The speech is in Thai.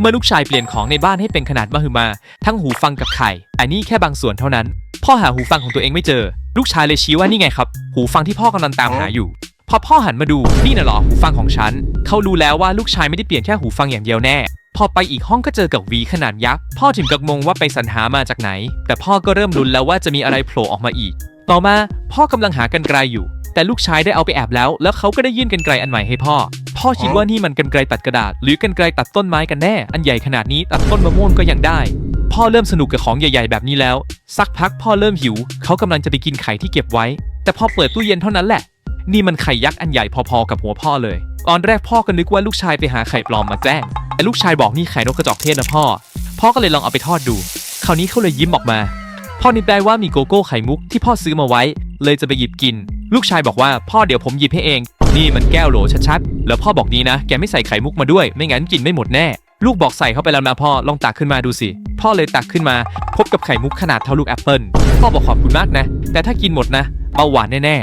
เมื่อลูกชายเปลี่ยนของในบ้านให้เป็นขนาดมหึมา ทั้งหูฟังกับไข่แต่นี่แค่บางส่วนเท่านั้น พ่อหาหูฟังของตัวเองไม่เจอ ลูกชายเลยชี้ว่านี่ไงครับ หูฟังที่พ่อกำลังตามหาอยู่ พอพ่อหันมาดูนี่น่ะหรอหูฟังของฉัน เขารู้แล้วว่าลูกชายไม่ได้เปลี่ยนแค่หูฟังอย่างเดียวแน่ พอไปอีกห้องก็เจอกับวีขนาดยักษ์ พ่อถึงกับงงว่าไปสรรหามาจากไหน แต่พ่อก็เริ่มลุ้นแล้วว่าจะมีอะไรโผล่ออกมาอีก ต่อมาพ่อกำลังหากันไกลอยู่ แต่ลูกชายได้เอาไปแอบแล้ว แล้วเขาก็ได้ยื่นกันไกลอันใหม่ให้พ่อ พ่อคิดว่านี่มันกันไกลตัดกระดาษ หรือกันไกลตัดต้นไม้กันแน่ อันใหญ่ขนาดนี้ตัดต้นมะม่วงก็ยังได้ พ่อเริ่มสนุกกับของใหญ่ ๆ แบบนี้แล้ว สักพักพ่อเริ่มหิว เขากำลังจะไปกินไข่ที่เก็บไว้ แต่พอเปิดตู้เย็นเท่านั้นแหละ นี่มันไข่ยักษ์อันใหญ่พอๆกับหัวพ่อเลย ตอนแรกพ่อก็นึกว่าลูกชายไปหาไข่ปลอมมาแกล้งแต่ลูกชายบอกนี่ไข่นกกระจอกเทศนะพ่อ พ่อก็เลยลองเอาไปทอดดู คราวนี้เขาเลยยิ้มออกมา พ่อนึกได้ว่ามีโกโก้ไข่มุกที่พ่อซื้อมาไว้ เลยจะไปหยิบกิน ลูกชายบอกว่าพ่อเดี๋ยวผมหยิบให้เอง นี่มันแก้วโหลชัดๆ แล้วพ่อบอกนี้นะ แกไม่ใส่ไข่มุกมาด้วย ไม่งั้นกินไม่หมดแน่ ลูกบอกใส่เข้าไปแล้วนะพ่อ ลองตักขึ้นมาดูสิ พ่อเลยตักขึ้นมา พบกับไข่มุกขนาดเท่าลูกแอปเปิลพ่อบอกขอบคุณมากนะ แต่ถ้ากินหมดนะเบาหวานแน่ๆ